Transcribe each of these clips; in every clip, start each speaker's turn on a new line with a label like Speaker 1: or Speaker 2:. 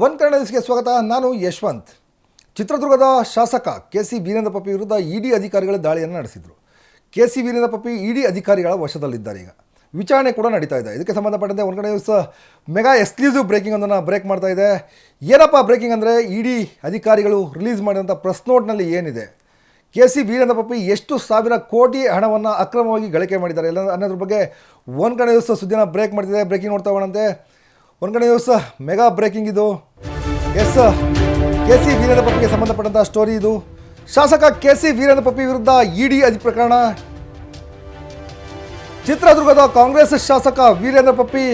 Speaker 1: One Kannada ನ್ಯೂಸ್ಗೆ ಸ್ವಾಗತ. ನಾನು ಯಶವಂತ್. ಚಿತ್ರದುರ್ಗದ ಶಾಸಕ ಕೆ ಸಿ ವೀರೇಂದ್ರ ಪಪ್ಪಿ ವಿರುದ್ಧ ಇಡಿ ಅಧಿಕಾರಿಗಳ ದಾಳಿಯನ್ನು ನಡೆಸಿದರು. K C Veerendra Puppy ED ಅಧಿಕಾರಿಗಳ ವಶದಲ್ಲಿದ್ದಾರೆ ಈಗ. ವಿಚಾರಣೆ ಕೂಡ ನಡೀತಾ ಇದೆ. ಇದಕ್ಕೆ ಸಂಬಂಧಪಟ್ಟಂತೆ ಒಂದು ಕಡೆ ನ್ಯೂಸ್ ಮೆಗಾ ಎಕ್ಸ್ಕ್ಲೂಸಿವ್ ಬ್ರೇಕಿಂಗ್ ಒಂದನ್ನು ಬ್ರೇಕ್ ಮಾಡ್ತಾ ಇದೆ. ಏನಪ್ಪ ಬ್ರೇಕಿಂಗ್ ಅಂದರೆ ಇಡಿ ಅಧಿಕಾರಿಗಳು ರಿಲೀಸ್ ಮಾಡಿದಂಥ ಪ್ರೆಸ್ ನೋಟ್ನಲ್ಲಿ ಏನಿದೆ? ಕೆ ಸಿ ವೀರೇಂದ್ರ ಪಪ್ಪಿ ಎಷ್ಟು ಸಾವಿರ ಕೋಟಿ ಹಣವನ್ನು ಅಕ್ರಮವಾಗಿ ಗಳಿಕೆ ಮಾಡಿದ್ದಾರೆ? ಇಲ್ಲ ಅನ್ನೋದ್ರ ಬಗ್ಗೆ ಒಂದು ಕಡೆ ನ್ಯೂಸ್ ಸುದ್ದಿನ ಬ್ರೇಕ್ ಮಾಡ್ತಿದೆ. ಬ್ರೇಕಿಂಗ್ ನೋಡ್ತಾ ಹೋಗೋಣಂತೆ. ಒಂದು ಕಡೆ ಮೆಗಾ ಬ್ರೇಕಿಂಗ್ ಇದು. ಎಸ್ ಕೆ ಸಿ ವೀರೇಂದ್ರ ಪಪ್ಪಿಗೆ ಸಂಬಂಧಪಟ್ಟಂಥ ಸ್ಟೋರಿ ಇದು. ಶಾಸಕ ಕೆ ಸಿ ವೀರೇಂದ್ರ ಪಪ್ಪಿ ವಿರುದ್ಧ ಇಡಿ ಅಧಿ ಪ್ರಕರಣ. ಚಿತ್ರದುರ್ಗದ ಕಾಂಗ್ರೆಸ್ ಶಾಸಕ ವೀರೇಂದ್ರ ಪಪ್ಪಿ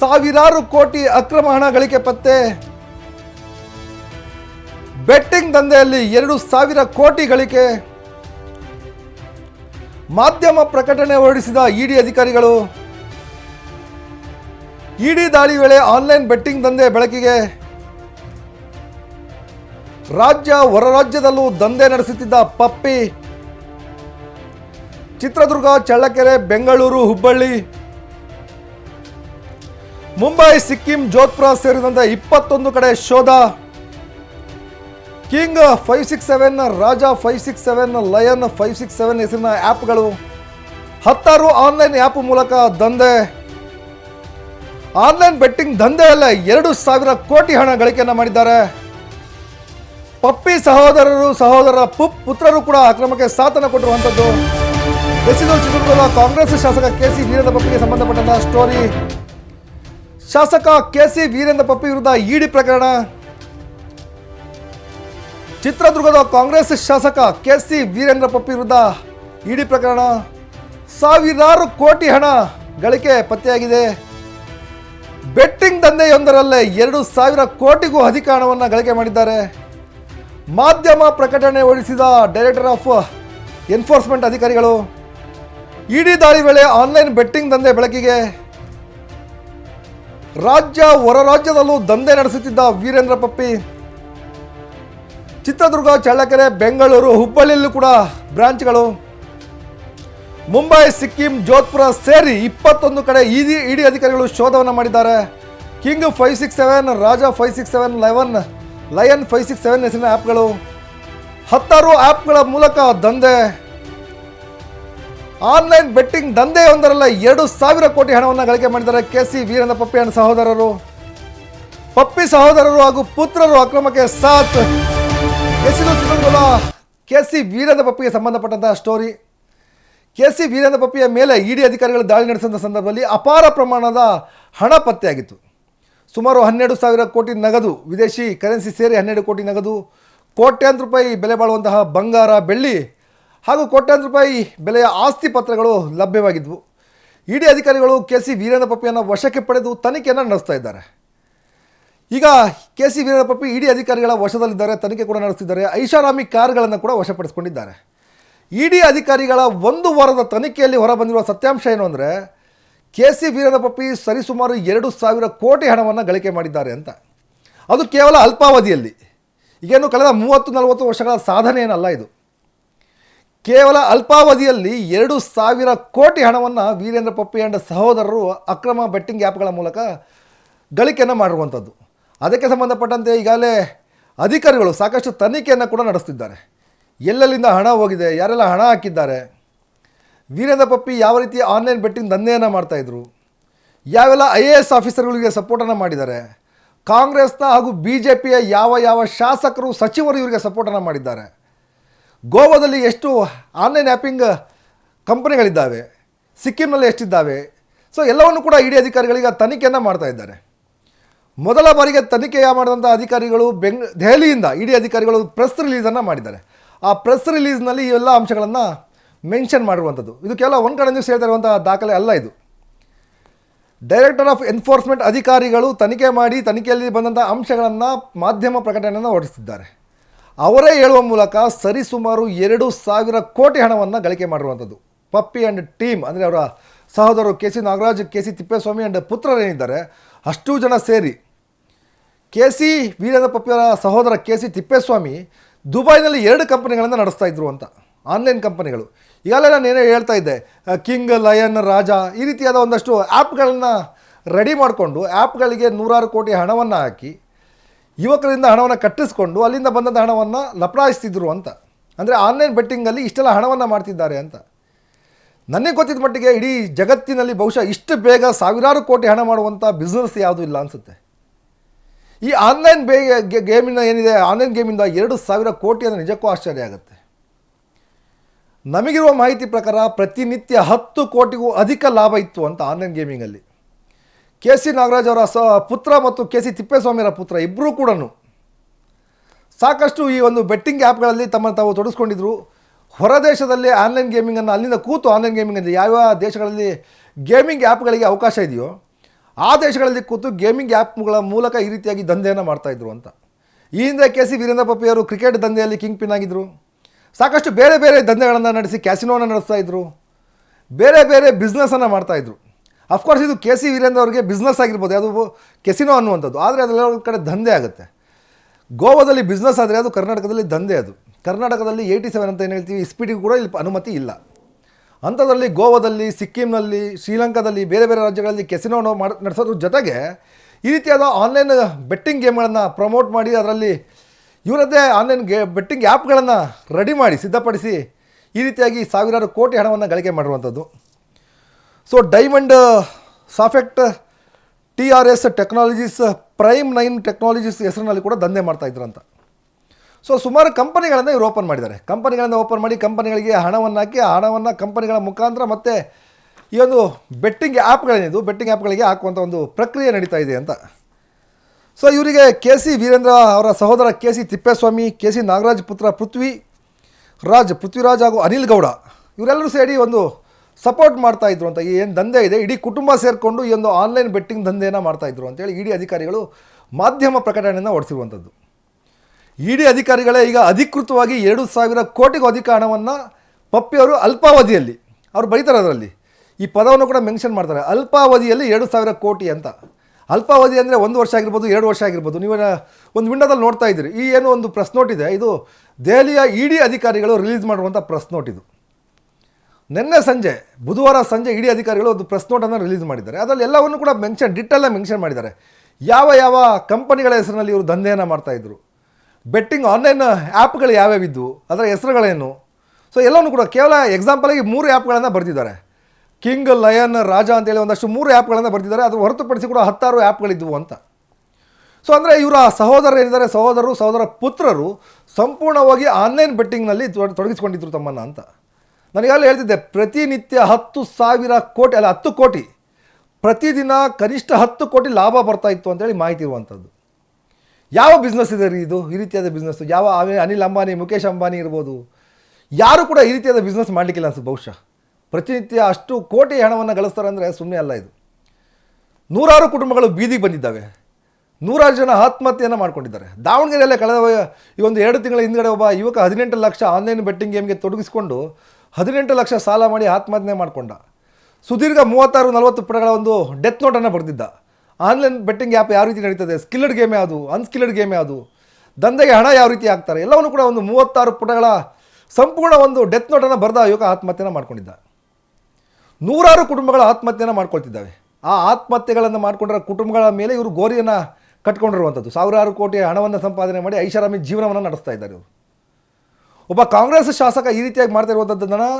Speaker 1: ಸಾವಿರಾರು ಕೋಟಿ ಅಕ್ರಮ ಹಣ ಗಳಿಕೆ ಪತ್ತೆ. ಬೆಟ್ಟಿಂಗ್ ದಂಧೆಯಲ್ಲಿ ಎರಡು ಸಾವಿರ ಕೋಟಿ ಗಳಿಕೆ. ಮಾಧ್ಯಮ ಪ್ರಕಟಣೆ ಹೊರಡಿಸಿದ ಇಡಿ ಅಧಿಕಾರಿಗಳು. ಇಡಿ ದಾಳಿ ವೇಳೆ ಆನ್ಲೈನ್ ಬೆಟ್ಟಿಂಗ್ ದಂಧೆ ಬೆಳಕಿಗೆ. ರಾಜ್ಯ ಹೊರ ರಾಜ್ಯದಲ್ಲೂ ದಂಧೆ ನಡೆಸುತ್ತಿದ್ದ ಪಪ್ಪಿ. ಚಿತ್ರದುರ್ಗ, ಚಳ್ಳಕೆರೆ, ಬೆಂಗಳೂರು, ಹುಬ್ಬಳ್ಳಿ. ಮುಂಬೈ, ಸಿಕ್ಕಿಂ, ಜೋಧ್ಪುರ ಸೇರಿದಂತೆ ಇಪ್ಪತ್ತೊಂದು ಕಡೆ ಶೋಧ. King five six seven, Raja five six seven, lion five six seven ಹೆಸರಿನ ಆ್ಯಪ್ಗಳು ಹತ್ತಾರು ಆನ್ಲೈನ್ ಆ್ಯಪ್ ಮೂಲಕ ದಂಧೆ. ಆನ್ಲೈನ್ ಬೆಟ್ಟಿಂಗ್ ದಂಧೆಯಲ್ಲೇ ಎರಡು ಸಾವಿರ ಕೋಟಿ ಹಣ ಗಳಿಕೆಯನ್ನು ಮಾಡಿದ್ದಾರೆ. ಪಪ್ಪಿ ಸಹೋದರರು ಸಹೋದರ ಪುಪ್ ಪುತ್ರರು ಕೂಡ ಅಕ್ರಮಕ್ಕೆ ಸಾಥನ ಕೊಟ್ಟಿರುವಂಥದ್ದು. ಎಸಿದು ಚಿತ್ರದುರ್ಗದ ಕಾಂಗ್ರೆಸ್ ಶಾಸಕ ಕೆ ಸಿ ವೀರೇಂದ್ರ ಪಪ್ಪಿಗೆ ಸಂಬಂಧಪಟ್ಟಂತಹ ಸ್ಟೋರಿ. ಶಾಸಕ ಕೆ ಸಿ ವೀರೇಂದ್ರ ಪಪ್ಪಿ ವಿರುದ್ಧ ಇಡಿ ಪ್ರಕರಣ. ಚಿತ್ರದುರ್ಗದ ಕಾಂಗ್ರೆಸ್ ಶಾಸಕ ಕೆ ಸಿ ವೀರೇಂದ್ರ ಪಪ್ಪಿ ವಿರುದ್ಧ ಇಡಿ ಪ್ರಕರಣ. ಸಾವಿರಾರು ಕೋಟಿ ಹಣ ಗಳಿಕೆ ಪತ್ತೆಯಾಗಿದೆ. ಬೆಟ್ಟಿಂಗ್ ದಂಧೆಯೊಂದರಲ್ಲೇ ಎರಡು ಸಾವಿರ ಕೋಟಿಗೂ ಅಧಿಕ ಹಣವನ್ನು ಗಳಿಕೆ ಮಾಡಿದ್ದಾರೆ. ಮಾಧ್ಯಮ ಪ್ರಕಟಣೆ ಹೊರಡಿಸಿದ ಡೈರೆಕ್ಟರ್ ಆಫ್ ಎನ್ಫೋರ್ಸ್ಮೆಂಟ್ ಅಧಿಕಾರಿಗಳು, ಇಡಿ ದಾಳಿ ವೇಳೆ ಆನ್ಲೈನ್ ಬೆಟ್ಟಿಂಗ್ ದಂಧೆ ಬೆಳಕಿಗೆ, ರಾಜ್ಯ ಹೊರ ರಾಜ್ಯದಲ್ಲೂ ದಂಧೆ ನಡೆಸುತ್ತಿದ್ದ ವೀರೇಂದ್ರ ಪಪ್ಪಿ, ಚಿತ್ರದುರ್ಗ ಚಳ್ಳಕೆರೆ, ಬೆಂಗಳೂರು, ಹುಬ್ಬಳ್ಳಿಯಲ್ಲೂ ಕೂಡ ಬ್ರಾಂಚ್ಗಳು ಮುಂಬೈ, ಸಿಕ್ಕಿಂ, ಜೋಧ್ಪುರ ಸೇರಿ ಇಪ್ಪತ್ತೊಂದು ಕಡೆ ಇಡಿ ಇಡಿ ಅಧಿಕಾರಿಗಳು ಶೋಧವನ್ನು ಮಾಡಿದ್ದಾರೆ. King five six seven, Raja five six seven eleven, lion five six seven ಹೆಸರಿನ ಆ್ಯಪ್ಗಳು ಹತ್ತಾರು ಆ್ಯಪ್ಗಳ ಮೂಲಕ ದಂಧೆ. ಆನ್ಲೈನ್ ಬೆಟ್ಟಿಂಗ್ ದಂಧೆಯೊಂದರಲ್ಲ ಎರಡು ಸಾವಿರ ಕೋಟಿ ಹಣವನ್ನು ಗಳಿಕೆ ಮಾಡಿದ್ದಾರೆ ಕೆ ಸಿ ವೀರೇಂದ್ರ ಪಪ್ಪಿ ಅಣ್ಣ ಸಹೋದರರು. ಪಪ್ಪಿ ಸಹೋದರರು ಹಾಗೂ ಪುತ್ರರು ಅಕ್ರಮಕ್ಕೆ ಚಿತ್ರದುರ್ಗದ ಕೆ ಸಿ ವೀರೇಂದ್ರ ಪಪ್ಪಿಗೆ ಸಂಬಂಧಪಟ್ಟಂತಹ ಸ್ಟೋರಿ ಕೆ ಸಿ ವೀರೇಂದ್ರ ಪಪ್ಪಿಯ ಮೇಲೆ ಇಡಿ ಅಧಿಕಾರಿಗಳು ದಾಳಿ ನಡೆಸಿದ ಸಂದರ್ಭದಲ್ಲಿ ಅಪಾರ ಪ್ರಮಾಣದ ಹಣ ಪತ್ತೆಯಾಗಿತ್ತು. ಸುಮಾರು ಹನ್ನೆರಡು ಸಾವಿರ ಕೋಟಿ ನಗದು, ವಿದೇಶಿ ಕರೆನ್ಸಿ ಸೇರಿ ಹನ್ನೆರಡು ಕೋಟಿ ನಗದು, ಕೋಟ್ಯಾಂತರ ರೂಪಾಯಿ ಬೆಲೆ ಬಾಳುವಂತಹ ಬಂಗಾರ ಬೆಳ್ಳಿ ಹಾಗೂ ಕೋಟ್ಯಾಂತರ ರೂಪಾಯಿ ಬೆಲೆಯ ಆಸ್ತಿ ಪತ್ರಗಳು ಲಭ್ಯವಾಗಿದ್ವು. ಇಡಿ ಅಧಿಕಾರಿಗಳು ಕೆ ಸಿ ವೀರೇಂದ್ರ ಪಪ್ಪಿಯನ್ನು ವಶಕ್ಕೆ ಪಡೆದು ತನಿಖೆಯನ್ನು ನಡೆಸ್ತಾ ಇದ್ದಾರೆ. ಈಗ K C Veerendra Puppy ED ಅಧಿಕಾರಿಗಳ ವಶದಲ್ಲಿದ್ದಾರೆ, ತನಿಖೆ ಕೂಡ ನಡೆಸ್ತಿದ್ದಾರೆ. ಐಷಾರಾಮಿ ಕಾರ್ಗಳನ್ನು ಕೂಡ ವಶಪಡಿಸಿಕೊಂಡಿದ್ದಾರೆ. ಇಡಿ ಅಧಿಕಾರಿಗಳ ಒಂದು ವಾರದ ತನಿಖೆಯಲ್ಲಿ ಹೊರಬಂದಿರುವ ಸತ್ಯಾಂಶ ಏನು ಅಂದರೆ, ಕೆ ಸಿ ವೀರೇಂದ್ರ ಪಪ್ಪಿ ಸರಿಸುಮಾರು ಎರಡು ಸಾವಿರ ಕೋಟಿ ಹಣವನ್ನು ಗಳಿಕೆ ಮಾಡಿದ್ದಾರೆ ಅಂತ. ಅದು ಕೇವಲ ಅಲ್ಪಾವಧಿಯಲ್ಲಿ. ಈಗೇನು ಕಳೆದ ಮೂವತ್ತು, ನಲವತ್ತು ವರ್ಷಗಳ ಸಾಧನೆ ಏನಲ್ಲ ಇದು. ಕೇವಲ ಅಲ್ಪಾವಧಿಯಲ್ಲಿ ಎರಡು ಸಾವಿರ ಕೋಟಿ ಹಣವನ್ನು ವೀರೇಂದ್ರ ಪಪ್ಪಿ ಆ್ಯಂಡ್ ಸಹೋದರರು ಅಕ್ರಮ ಬೆಟ್ಟಿಂಗ್ ಆ್ಯಪ್ಗಳ ಮೂಲಕ ಗಳಿಕೆಯನ್ನು ಮಾಡಿರುವಂಥದ್ದು. ಅದಕ್ಕೆ ಸಂಬಂಧಪಟ್ಟಂತೆ ಈಗಾಗಲೇ ಅಧಿಕಾರಿಗಳು ಸಾಕಷ್ಟು ತನಿಖೆಯನ್ನು ಕೂಡ ನಡೆಸ್ತಿದ್ದಾರೆ. ಎಲ್ಲೆಲ್ಲಿಂದ ಹಣ ಹೋಗಿದೆ, ಯಾರೆಲ್ಲ ಹಣ ಹಾಕಿದ್ದಾರೆ? ವೀರೇಂದ್ರ ಪಪ್ಪಿ ಯಾವ ರೀತಿ ಆನ್ಲೈನ್ ಬೆಟ್ಟಿಂಗ್ ದಂಧೆಯನ್ನು ಮಾಡ್ತಾಯಿದ್ರು ಯಾವೆಲ್ಲ ಐ ಎ ಎಸ್ ಆಫೀಸರ್ಗಳಿಗೆ ಸಪೋರ್ಟನ್ನು ಮಾಡಿದ್ದಾರೆ? ಕಾಂಗ್ರೆಸ್ನ ಹಾಗೂ ಬಿ ಜೆ ಪಿಯ ಯಾವ ಯಾವ ಶಾಸಕರು, ಸಚಿವರು ಇವರಿಗೆ ಸಪೋರ್ಟನ್ನು ಮಾಡಿದ್ದಾರೆ? ಗೋವಾದಲ್ಲಿ ಎಷ್ಟು ಆನ್ಲೈನ್ ಆ್ಯಪಿಂಗ್ ಕಂಪನಿಗಳಿದ್ದಾವೆ? ಸಿಕ್ಕಿಂನಲ್ಲಿ ಎಷ್ಟಿದ್ದಾವೆ? ಸೊ ಎಲ್ಲವನ್ನು ಕೂಡ ಇಡಿ ಅಧಿಕಾರಿಗಳಿಗೆ ತನಿಖೆಯನ್ನು ಮಾಡ್ತಾ ಇದ್ದಾರೆ. ಮೊದಲ ಬಾರಿಗೆ ತನಿಖೆ ಮಾಡಿದಂಥ ಅಧಿಕಾರಿಗಳು ಬೆಂಗ್, ದೆಹಲಿಯಿಂದ ಇಡಿ ಅಧಿಕಾರಿಗಳು ಪ್ರೆಸ್ ರಿಲೀಸನ್ನು ಮಾಡಿದ್ದಾರೆ. ಆ ಪ್ರೆಸ್ ರಿಲೀಸ್ನಲ್ಲಿ ಈ ಎಲ್ಲ ಅಂಶಗಳನ್ನು ಮೆನ್ಷನ್ ಮಾಡಿರುವಂಥದ್ದು. ಇದು ಕೇವಲ ಒಂದು ಕಡೆ ನ್ಯೂಸ್ ಹೇಳ್ತಾ ಇರುವಂಥ ದಾಖಲೆ ಅಲ್ಲ ಇದು. ಡೈರೆಕ್ಟರ್ ಆಫ್ ಎನ್ಫೋರ್ಸ್ಮೆಂಟ್ ಅಧಿಕಾರಿಗಳು ತನಿಖೆ ಮಾಡಿ ತನಿಖೆಯಲ್ಲಿ ಬಂದಂಥ ಅಂಶಗಳನ್ನು ಮಾಧ್ಯಮ ಪ್ರಕಟಣೆಯನ್ನು ಹೊರಡಿಸಿದ್ದಾರೆ. ಅವರೇ ಹೇಳುವ ಮೂಲಕ ಸರಿಸುಮಾರು ಎರಡು ಸಾವಿರ ಕೋಟಿ ಹಣವನ್ನು ಗಳಿಕೆ ಮಾಡಿರುವಂಥದ್ದು. ಪಪ್ಪಿ ಆ್ಯಂಡ್ ಟೀಮ್ ಅಂದರೆ ಅವರ ಸಹೋದರರು K C Nagaraj, K C Thippeswamy and ಪುತ್ರರೇನಿದ್ದಾರೆ, ಅಷ್ಟೂ ಜನ ಸೇರಿ. ಕೆ ಸಿ ವೀರೇಂದ್ರ ಪಪ್ಪಿಯವರ ಸಹೋದರ ಕೆ ಸಿ ತಿಪ್ಪೇಸ್ವಾಮಿ ದುಬೈನಲ್ಲಿ ಎರಡು ಕಂಪನಿಗಳನ್ನು ನಡೆಸ್ತಾ ಇದ್ರು ಅಂತ. ಆನ್ಲೈನ್ ಕಂಪನಿಗಳು. ಈಗಲ್ಲ ನಾನು ಹೇಳ್ತಾ ಇದ್ದೆ ಕಿಂಗ್, ಲಯನ್, ರಾಜ, ಈ ರೀತಿಯಾದ ಒಂದಷ್ಟು ಆ್ಯಪ್ಗಳನ್ನು ರೆಡಿ ಮಾಡಿಕೊಂಡು ಆ್ಯಪ್ಗಳಿಗೆ ನೂರಾರು ಕೋಟಿ ಹಣವನ್ನು ಹಾಕಿ, ಯುವಕರಿಂದ ಹಣವನ್ನು ಕಟ್ಟಿಸ್ಕೊಂಡು, ಅಲ್ಲಿಂದ ಬಂದಂಥ ಹಣವನ್ನು ಲಪಡಾಯಿಸ್ತಿದ್ರು ಅಂತ. ಅಂದರೆ ಆನ್ಲೈನ್ ಬೆಟ್ಟಿಂಗಲ್ಲಿ ಇಷ್ಟೆಲ್ಲ ಹಣವನ್ನು ಮಾಡ್ತಿದ್ದಾರೆ ಅಂತ. ನನಗೆ ಗೊತ್ತಿದ್ದ ಮಟ್ಟಿಗೆ ಇಡೀ ಜಗತ್ತಿನಲ್ಲಿ ಬಹುಶಃ ಇಷ್ಟು ಬೇಗ ಸಾವಿರಾರು ಕೋಟಿ ಹಣ ಮಾಡುವಂಥ ಬಿಸ್ನೆಸ್ ಯಾವುದೂ ಇಲ್ಲ ಅನಿಸುತ್ತೆ. ಈ ಆನ್ಲೈನ್ ಬೇ ಗೇಮಿನ ಏನಿದೆ? ಆನ್ಲೈನ್ ಗೇಮಿಂದ ಎರಡು ಸಾವಿರ ಕೋಟಿ ಅಂದರೆ ನಿಜಕ್ಕೂ ಆಶ್ಚರ್ಯ ಆಗುತ್ತೆ. ನಮಗಿರುವ ಮಾಹಿತಿ ಪ್ರಕಾರ ಪ್ರತಿನಿತ್ಯ ಹತ್ತು ಕೋಟಿಗೂ ಅಧಿಕ ಲಾಭ ಇತ್ತು ಅಂತ ಆನ್ಲೈನ್ ಗೇಮಿಂಗಲ್ಲಿ ಕೆ ಸಿ ನಾಗರಾಜ್ ಅವರ ಸ, ಪುತ್ರ ಮತ್ತು ಕೆ ಸಿ ತಿಪ್ಪೇಸ್ವಾಮಿಯವರ ಪುತ್ರ ಇಬ್ಬರೂ ಕೂಡ ಸಾಕಷ್ಟು ಈ ಒಂದು ಬೆಟ್ಟಿಂಗ್ ಆ್ಯಪ್ಗಳಲ್ಲಿ ತಮ್ಮನ್ನು ತಾವು ತೊಡಗಿಸ್ಕೊಂಡಿದ್ರು ಹೊರ ದೇಶದಲ್ಲಿ ಆನ್ಲೈನ್ ಗೇಮಿಂಗನ್ನು ಅಲ್ಲಿಂದ ಕೂತು ಆನ್ಲೈನ್ ಗೇಮಿಂಗಲ್ಲಿ ಯಾವ್ಯಾವ ದೇಶಗಳಲ್ಲಿ ಗೇಮಿಂಗ್ ಆ್ಯಪ್ಗಳಿಗೆ ಅವಕಾಶ ಇದೆಯೋ ಆ ದೇಶಗಳಲ್ಲಿ ಕೂತು ಗೇಮಿಂಗ್ ಆ್ಯಪ್ಗಳ ಮೂಲಕ ಈ ರೀತಿಯಾಗಿ ದಂಧೆಯನ್ನು ಮಾಡ್ತಾಯಿದ್ರು ಅಂತ. ಈ ಹಿಂದೆ ಕೆ ಸಿ ವೀರೇಂದ್ರ ಪಪ್ಪಿಯವರು ಕ್ರಿಕೆಟ್ ದಂಧೆಯಲ್ಲಿ ಕಿಂಗ್ ಪಿನ್ ಆಗಿದ್ದರು ಸಾಕಷ್ಟು ಬೇರೆ ಬೇರೆ ದಂಧೆಗಳನ್ನು ನಡೆಸಿ ಕ್ಯಾಸಿನೋವನ್ನು ನಡೆಸ್ತಾ ಇದ್ದರು ಬೇರೆ ಬೇರೆ ಬಿಸ್ನೆಸ್ಸನ್ನು ಮಾಡ್ತಾಯಿದ್ರು ಅಫ್ಕೋರ್ಸ್ ಇದು ಕೆ ಸಿ ವೀರೇಂದ್ರ ಅವರಿಗೆ ಬಿಸ್ನೆಸ್ ಆಗಿರ್ಬೋದು, ಅದು ಕೆಸಿನೋ ಅನ್ನುವಂಥದ್ದು. ಆದರೆ ಅದೆಲ್ಲ ಕಡೆ ದಂಧೆ ಆಗುತ್ತೆ. ಗೋವಾದಲ್ಲಿ ಬಿಸ್ನೆಸ್ ಆದರೆ ಅದು ಕರ್ನಾಟಕದಲ್ಲಿ ದಂಧೆ ಅದು. ಕರ್ನಾಟಕದಲ್ಲಿ ಏಯ್ಟಿ ಸೆವೆನ್ ಅಂತ ಏನು ಹೇಳ್ತೀವಿ ಸ್ಪೀಡಿಗೂ ಕೂಡ ಇಲ್ಲಿ ಅನುಮತಿ ಇಲ್ಲ. ಅಂಥದ್ರಲ್ಲಿ ಗೋವಾದಲ್ಲಿ, ಸಿಕ್ಕಿಂನಲ್ಲಿ, ಶ್ರೀಲಂಕಾದಲ್ಲಿ, ಬೇರೆ ಬೇರೆ ರಾಜ್ಯಗಳಲ್ಲಿ ಕೆಸಿನೋ ಮಾಡಿ, ನಡೆಸೋದ್ರ ಜೊತೆಗೆ ಈ ರೀತಿಯಾದ ಆನ್ಲೈನ್ ಬೆಟ್ಟಿಂಗ್ ಗೇಮ್ಗಳನ್ನು ಪ್ರಮೋಟ್ ಮಾಡಿ ಅದರಲ್ಲಿ ಇವರದ್ದೇ ಆನ್ಲೈನ್ ಗೇ ಬೆಟ್ಟಿಂಗ್ ಆ್ಯಪ್ಗಳನ್ನು ರೆಡಿ ಮಾಡಿ, ಸಿದ್ಧಪಡಿಸಿ ಈ ರೀತಿಯಾಗಿ ಸಾವಿರಾರು ಕೋಟಿ ಹಣವನ್ನು ಗಳಿಕೆ ಮಾಡಿರುವಂಥದ್ದು. So diamond ಸಾಫೆಕ್ಟ್ T R S technologies prime nine technologies ಹೆಸರಿನಲ್ಲಿ ಕೂಡ ದಂಧೆ ಮಾಡ್ತಾ ಇದ್ರಂತ. ಸೊ ಸುಮಾರು ಕಂಪನಿಗಳನ್ನು ಇವರು ಓಪನ್ ಮಾಡಿದ್ದಾರೆ. ಕಂಪನಿಗಳನ್ನು ಓಪನ್ ಮಾಡಿ, ಕಂಪನಿಗಳಿಗೆ ಹಣವನ್ನು ಹಾಕಿ ಹಣವನ್ನು ಕಂಪನಿಗಳ ಮುಖಾಂತರ ಮತ್ತು ಈ ಒಂದು ಬೆಟ್ಟಿಂಗ್ ಆ್ಯಪ್ಗಳೇನಿದು ಬೆಟ್ಟಿಂಗ್ ಆ್ಯಪ್ಗಳಿಗೆ ಹಾಕುವಂಥ ಒಂದು ಪ್ರಕ್ರಿಯೆ ನಡೀತಾ ಇದೆ ಅಂತ. ಸೊ ಇವರಿಗೆ ಕೆ ಸಿ ವೀರೇಂದ್ರ ಅವರ ಸಹೋದರ K C Thippeswamy K C Nagaraj ಪುತ್ರ ಪೃಥ್ವಿ, ರಾಜ್ ಪೃಥ್ವಿರಾಜ್ ಹಾಗೂ ಅನಿಲ್ ಗೌಡ, ಇವರೆಲ್ಲರೂ ಸೇರಿ ಒಂದು ಸಪೋರ್ಟ್ ಮಾಡ್ತಾ ಇದ್ರು ಅಂತ. ಈ ಏನು ದಂಧೆ ಇದೆ? ಇಡೀ ಕುಟುಂಬ ಸೇರಿಕೊಂಡು ಈ ಒಂದು ಆನ್ಲೈನ್ ಬೆಟ್ಟಿಂಗ್ ದಂಧೆಯನ್ನು ಮಾಡ್ತಾ ಇದ್ರು ಅಂತೇಳಿ ಇಡೀ ಅಧಿಕಾರಿಗಳು ಮಾಧ್ಯಮ ಪ್ರಕಟಣೆಯನ್ನು ಹೊರಡಿಸಿರುವಂಥದ್ದು ಇಡಿ ಅಧಿಕಾರಿಗಳೇ ಈಗ ಅಧಿಕೃತವಾಗಿ ಎರಡು ಸಾವಿರ ಕೋಟಿಗೂ ಅಧಿಕ ಹಣವನ್ನು ಪಪ್ಪಿಯವರು ಅಲ್ಪಾವಧಿಯಲ್ಲಿ, ಅವರು ಬರೀತಾರೆ ಅದರಲ್ಲಿ. ಈ ಪದವನ್ನು ಕೂಡ ಮೆನ್ಷನ್ ಮಾಡ್ತಾರೆ. ಅಲ್ಪಾವಧಿಯಲ್ಲಿ ಎರಡು ಸಾವಿರ ಕೋಟಿ ಅಂತ. ಅಲ್ಪಾವಧಿ ಅಂದರೆ ಒಂದು ವರ್ಷ ಆಗಿರ್ಬೋದು, ಎರಡು ವರ್ಷ ಆಗಿರ್ಬೋದು. ನೀವು ಒಂದು ವಿಂಡೋದಲ್ಲಿ ನೋಡ್ತಾ ಇದ್ದೀರಿ. ಈ ಏನು ಒಂದು ಪ್ರೆಸ್ ನೋಟ್ ಇದೆ. ಇದು ದೆಹಲಿಯ ಇಡಿ ಅಧಿಕಾರಿಗಳು ರಿಲೀಸ್ ಮಾಡುವಂಥ ಪ್ರೆಸ್ ನೋಟ್ ಇದು. ನಿನ್ನೆ ಸಂಜೆ, ಬುಧವಾರ ಸಂಜೆ ಇಡಿ ಅಧಿಕಾರಿಗಳು ಒಂದು ಪ್ರೆಸ್ ನೋಟನ್ನು ರಿಲೀಸ್ ಮಾಡಿದ್ದಾರೆ. ಅದರಲ್ಲಿ ಎಲ್ಲವನ್ನು ಕೂಡ ಮೆನ್ಷನ್ ಡಿಟೇಲ ಮೆನ್ಷನ್ ಮಾಡಿದ್ದಾರೆ. ಯಾವ ಯಾವ ಕಂಪನಿಗಳ ಹೆಸರಿನಲ್ಲಿ ಇವರು ದಂಧೆಯನ್ನು ಮಾಡ್ತಾಯಿದ್ರು ಬೆಟ್ಟಿಂಗ್ ಆನ್ಲೈನ್ ಆ್ಯಪ್ಗಳು ಯಾವ್ಯಾವಿದ್ದು ಅದರ ಹೆಸರುಗಳೇನು? ಸೊ ಎಲ್ಲವೂ ಕೂಡ ಕೇವಲ ಎಕ್ಸಾಂಪಲಾಗಿ ಮೂರು ಆ್ಯಪ್ಗಳನ್ನು ಬರೆದಿದ್ದಾರೆ. ಕಿಂಗ್ ಲಯನ್ ರಾಜ ಅಂತೇಳಿ ಒಂದಷ್ಟು ಮೂರು ಆ್ಯಪ್ಗಳನ್ನು ಬರೆದಿದ್ದಾರೆ. ಅದು ಹೊರತುಪಡಿಸಿ ಕೂಡ ಹತ್ತಾರು ಆ್ಯಪ್ಗಳಿದ್ವು ಅಂತ. ಸೊ ಅಂದರೆ ಇವರ ಸಹೋದರ ಏನಿದ್ದಾರೆ? ಸಹೋದರರು, ಸಹೋದರ ಪುತ್ರರು ಸಂಪೂರ್ಣವಾಗಿ ಆನ್ಲೈನ್ ಬೆಟ್ಟಿಂಗ್ನಲ್ಲಿ ತೊಡ- ತೊಡಗಿಸ್ಕೊಂಡಿದ್ರು ತಮ್ಮನ್ನು ಅಂತ. ನನಗಾಗಲೇ ಹೇಳ್ತಿದ್ದೆ, ಪ್ರತಿನಿತ್ಯ ಹತ್ತು ಸಾವಿರ ಕೋಟಿ, ಅಲ್ಲ ಹತ್ತು ಕೋಟಿ, ಪ್ರತಿದಿನ ಕನಿಷ್ಠ ಹತ್ತು ಕೋಟಿ ಲಾಭ ಬರ್ತಾ ಇತ್ತು ಅಂತೇಳಿ ಮಾಹಿತಿ ಇರುವಂಥದ್ದು ಯಾವ ಬಿಸ್ನೆಸ್ ಇದೆ ರೀ ಇದು? ಈ ರೀತಿಯಾದ ಬಿಸ್ನೆಸ್ ಯಾವ ಅನಿಲ್ ಅಂಬಾನಿ ಮುಖೇಶ್ ಅಂಬಾನಿ ಇರ್ಬೋದು. ಯಾರು ಕೂಡ ಈ ರೀತಿಯಾದ ಬಿಸ್ನೆಸ್ ಮಾಡಲಿಕ್ಕಿಲ್ಲ ಅನ್ಸುತ್ತೆ ಬಹುಶಃ. ಪ್ರತಿನಿತ್ಯ ಅಷ್ಟು ಕೋಟಿ ಹಣವನ್ನು ಗಳಿಸ್ತಾರೆ ಅಂದರೆ ಸುಮ್ಮನೆ ಅಲ್ಲ ಇದು. ನೂರಾರು ಕುಟುಂಬಗಳು ಬೀದಿಗೆ ಬಂದಿದ್ದಾವೆ. ನೂರಾರು ಜನ ಆತ್ಮಹತ್ಯೆಯನ್ನು ಮಾಡಿಕೊಂಡಿದ್ದಾರೆ. ದಾವಣಗೆರೆಯಲ್ಲೇ ಕಳೆದ ಈ ಒಂದು ಎರಡು ತಿಂಗಳ ಹಿಂದ್ಗಡೆ ಒಬ್ಬ ಯುವಕ ಹದಿನೆಂಟು ಲಕ್ಷ ಆನ್ಲೈನ್ ಬೆಟ್ಟಿಂಗ್ ಗೇಮ್ಗೆ ತೊಡಗಿಸಿಕೊಂಡು ಹದಿನೆಂಟು ಲಕ್ಷ ಸಾಲ ಮಾಡಿ ಆತ್ಮಹತ್ಯೆ ಮಾಡಿಕೊಂಡ. ಸುದೀರ್ಘ ಮೂವತ್ತಾರು ನಲವತ್ತು ಪುಟಗಳ ಒಂದು ಡೆತ್ ನೋಟನ್ನು ಬರೆದಿದ್ದ. ಆನ್ಲೈನ್ ಬೆಟ್ಟಿಂಗ್ ಆ್ಯಪ್ ಯಾವ ರೀತಿ ನಡೀತದೆ? ಸ್ಕಿಲ್ಡ್ ಗೇಮ್ ಯಾವುದು ಅನ್ಸ್ಕಿಲ್ಡ್ ಗೇಮ್ ಯಾವುದು ದಂಧೆಗೆ ಹಣ ಯಾವ ರೀತಿ ಆಗ್ತಾರೆ ಎಲ್ಲವನ್ನು ಕೂಡ ಒಂದು ಮೂವತ್ತಾರು ಪುಟಗಳ ಸಂಪೂರ್ಣ ಒಂದು ಡೆತ್ ನೋಟನ್ನು ಬರೆದ ಯುವಕ ಆತ್ಮಹತ್ಯೆನ ಮಾಡ್ಕೊಂಡಿದ್ದ. ನೂರಾರು ಕುಟುಂಬಗಳ ಆತ್ಮಹತ್ಯೆಯನ್ನು ಮಾಡ್ಕೊಳ್ತಿದ್ದಾವೆ. ಆ ಆತ್ಮಹತ್ಯೆಗಳನ್ನು ಮಾಡಿಕೊಂಡಿರೋ ಕುಟುಂಬಗಳ ಮೇಲೆ ಇವರು ಗೋರಿಯನ್ನು ಕಟ್ಕೊಂಡಿರುವಂಥದ್ದು. ಸಾವಿರಾರು ಕೋಟಿ ಹಣವನ್ನು ಸಂಪಾದನೆ ಮಾಡಿ ಐಷಾರಾಮಿ ಜೀವನವನ್ನು ನಡೆಸ್ತಾ ಇದ್ದಾರೆ ಇವರು. ಒಬ್ಬ ಕಾಂಗ್ರೆಸ್ ಶಾಸಕ ಈ ರೀತಿಯಾಗಿ ಮಾಡ್ತಾ ಇರುವಂಥದ್ದನ್ನು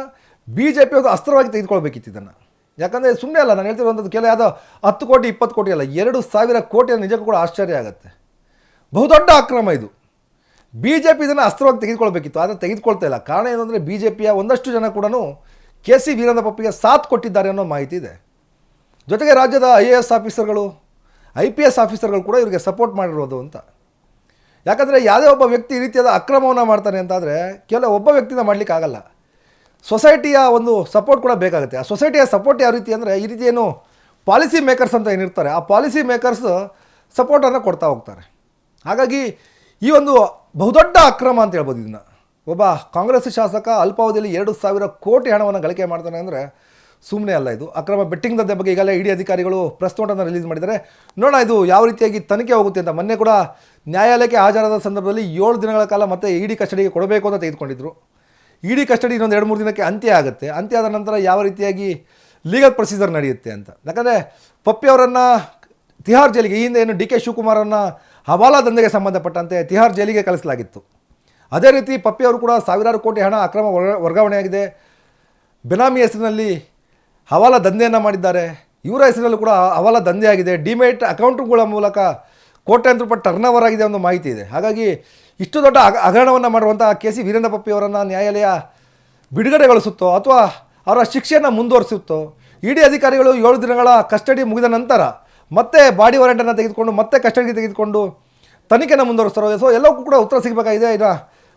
Speaker 1: ಬಿ ಜೆ ಪಿ ಅಸ್ತ್ರವಾಗಿ ತೆಗೆದುಕೊಳ್ಬೇಕಿತ್ತು ಇದನ್ನು. ಯಾಕಂದರೆ ಸುಮ್ಮನೆ ಅಲ್ಲ, ನಾನು ಹೇಳ್ತಿರುವಂಥದ್ದು ಕೆಲ ಯಾವುದೋ ಹತ್ತು ಕೋಟಿ, ಇಪ್ಪತ್ತು ಕೋಟಿ ಅಲ್ಲ, ಎರಡು ಸಾವಿರ ಕೋಟಿ ನಿಜಕ್ಕೂ ಕೂಡ ಆಶ್ಚರ್ಯ ಆಗುತ್ತೆ. ಬಹುದೊಡ್ಡ ಅಕ್ರಮ ಇದು. ಬಿ ಜೆ ಪಿ ಇದನ್ನು ಅಸ್ತ್ರವಾಗಿ ತೆಗೆದುಕೊಳ್ಬೇಕಿತ್ತು, ಆದರೆ ತೆಗೆದುಕೊಳ್ತಾ ಇಲ್ಲ. ಕಾರಣ ಏನಂದರೆ ಬಿ ಜೆ ಪಿಯ ಒಂದಷ್ಟು ಜನ ಕೂಡ ಕೆ ಸಿ ವೀರೇಂದ್ರ ಪಪ್ಪಿಗೆ ಸಾಥ್ ಕೊಟ್ಟಿದ್ದಾರೆ ಅನ್ನೋ ಮಾಹಿತಿ ಇದೆ. ಜೊತೆಗೆ ರಾಜ್ಯದ ಐ ಎ ಎಸ್ ಆಫೀಸರ್ಗಳು, ಐ ಪಿ ಎಸ್ ಆಫೀಸರ್ಗಳು ಕೂಡ ಇವರಿಗೆ ಸಪೋರ್ಟ್ ಮಾಡಿರೋದು ಅಂತ. ಯಾಕಂದರೆ ಯಾವುದೇ ಒಬ್ಬ ವ್ಯಕ್ತಿ ಈ ರೀತಿಯಾದ ಅಕ್ರಮವನ್ನು ಮಾಡ್ತಾನೆ ಅಂತಾದರೆ ಕೇವಲ ಒಬ್ಬ ವ್ಯಕ್ತಿನ ಮಾಡಲಿಕ್ಕಾಗಲ್ಲ. ಸೊಸೈಟಿಯ ಒಂದು ಸಪೋರ್ಟ್ ಕೂಡ ಬೇಕಾಗುತ್ತೆ. ಆ ಸೊಸೈಟಿಯ ಸಪೋರ್ಟ್ ಯಾವ ರೀತಿ ಅಂದರೆ ಈ ರೀತಿ ಏನು ಪಾಲಿಸಿ ಮೇಕರ್ಸ್ ಅಂತ ಏನಿರ್ತಾರೆ, ಆ ಪಾಲಿಸಿ ಮೇಕರ್ಸ್ ಸಪೋರ್ಟನ್ನು ಕೊಡ್ತಾ ಹೋಗ್ತಾರೆ. ಹಾಗಾಗಿ ಈ ಒಂದು ಬಹುದೊಡ್ಡ ಅಕ್ರಮ ಅಂತ ಹೇಳ್ಬೋದು ಇದನ್ನು. ಒಬ್ಬ ಕಾಂಗ್ರೆಸ್ ಶಾಸಕ ಅಲ್ಪಾವಧಿಯಲ್ಲಿ ಎರಡು ಸಾವಿರ ಕೋಟಿ ಹಣವನ್ನು ಗಳಿಕೆ ಮಾಡ್ತಾನೆ ಅಂದರೆ ಸುಮ್ಮನೆ ಅಲ್ಲ ಇದು. ಅಕ್ರಮ ಬೆಟ್ಟಿಂಗ್ ದಂಧೆ ಬಗ್ಗೆ ಈಗಲೇ ಇಡಿ ಅಧಿಕಾರಿಗಳು ಪ್ರೆಸ್ ನೋಟನ್ನು ರಿಲೀಸ್ ಮಾಡಿದ್ದಾರೆ. ನೋಡೋಣ ಇದು ಯಾವ ರೀತಿಯಾಗಿ ತನಿಖೆ ಹೋಗುತ್ತೆ ಅಂತ. ಮೊನ್ನೆ ಕೂಡ ನ್ಯಾಯಾಲಯಕ್ಕೆ ಹಾಜರಾದ ಸಂದರ್ಭದಲ್ಲಿ ಏಳು ದಿನಗಳ ಕಾಲ ಮತ್ತೆ ಇಡಿ ಕಸ್ಟಡಿಗೆ ಕೊಡಬೇಕು ಅಂತ ತೆಗೆದುಕೊಂಡಿದ್ರು. ಇಡಿ ಕಸ್ಟಡಿ ಇನ್ನೊಂದು ಎರಡು ಮೂರು ದಿನಕ್ಕೆ ಅಂತ್ಯ ಆಗುತ್ತೆ. ಅಂತ್ಯ ಆದ ನಂತರ ಯಾವ ರೀತಿಯಾಗಿ ಲೀಗಲ್ ಪ್ರೊಸೀಜರ್ ನಡೆಯುತ್ತೆ ಅಂತ. ಯಾಕಂದರೆ ಪಪ್ಪಿ ಅವರನ್ನು ತಿಹಾರ್ ಜೈಲಿಗೆ, ಈ ಹಿಂದೆ ಏನು ಡಿ ಕೆ ಶಿವಕುಮಾರನ್ನು ಹವಾಲಾ ದಂಧೆಗೆ ಸಂಬಂಧಪಟ್ಟಂತೆ ತಿಹಾರ್ ಜೈಲಿಗೆ ಕಳಿಸಲಾಗಿತ್ತು. ಅದೇ ರೀತಿ ಪಪ್ಪಿ ಅವರು ಕೂಡ ಸಾವಿರಾರು ಕೋಟಿ ಹಣ ಅಕ್ರಮ ವರ್ಗಾವಣೆಯಾಗಿದೆ. ಬೆನಾಮಿ ಹೆಸರಿನಲ್ಲಿ ಹವಾಲಾ ದಂಧೆಯನ್ನು ಮಾಡಿದ್ದಾರೆ. ಇವರ ಹೆಸರಲ್ಲೂ ಕೂಡ ಹವಾಲಾ ದಂಧೆ ಆಗಿದೆ ಡಿಮೇಟ್ ಅಕೌಂಟ್ಗಳ ಮೂಲಕ ಕೋಟ್ಯಾಂತರ ರೂಪಾಯಿ ಟರ್ನ್ ಓವರ್ ಆಗಿದೆ ಒಂದು ಮಾಹಿತಿ ಇದೆ. ಹಾಗಾಗಿ ಇಷ್ಟು ದೊಡ್ಡ ಅಗ ಹಗರಣವನ್ನು ಮಾಡುವಂಥ ಕೆ ಸಿ ವೀರೇಂದ್ರ ಪಪ್ಪಿ ಅವರನ್ನು ನ್ಯಾಯಾಲಯ ಬಿಡುಗಡೆಗೊಳಿಸುತ್ತೋ ಅಥವಾ ಅವರ ಶಿಕ್ಷೆಯನ್ನು ಮುಂದುವರಿಸುತ್ತೋ, ಇಡಿ ಅಧಿಕಾರಿಗಳು ಏಳು ದಿನಗಳ ಕಸ್ಟಡಿ ಮುಗಿದ ನಂತರ ಮತ್ತೆ ಬಾಡಿ ವಾರೆಂಟನ್ನು ತೆಗೆದುಕೊಂಡು, ಮತ್ತೆ ಕಸ್ಟಡಿಗೆ ತೆಗೆದುಕೊಂಡು ತನಿಖೆನ ಮುಂದುವರಿಸ್ತಾರೋ ಸೊ ಎಲ್ಲವೂ ಕೂಡ ಉತ್ತರ ಸಿಗಬೇಕಾಗಿದೆ. ಇನ್ನು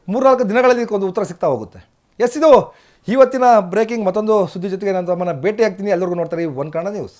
Speaker 1: ಮೂರ್ನಾಲ್ಕು ದಿನಗಳಲ್ಲಿ ಒಂದು ಉತ್ತರ ಸಿಗ್ತಾ ಹೋಗುತ್ತೆ. ಎಸ್, ಇದು ಇವತ್ತಿನ ಬ್ರೇಕಿಂಗ್ ಮತ್ತೊಂದು ಸುದ್ದಿ ಜೊತೆಗೆ ನಾನು ತಮ್ಮನ್ನು ಭೇಟಿಯಾಗ್ತೀನಿ. ಎಲ್ಲರಿಗೂ ನೋಡ್ತಾರೆ ಒನ್ ಕನ್ನಡ ನ್ಯೂಸ್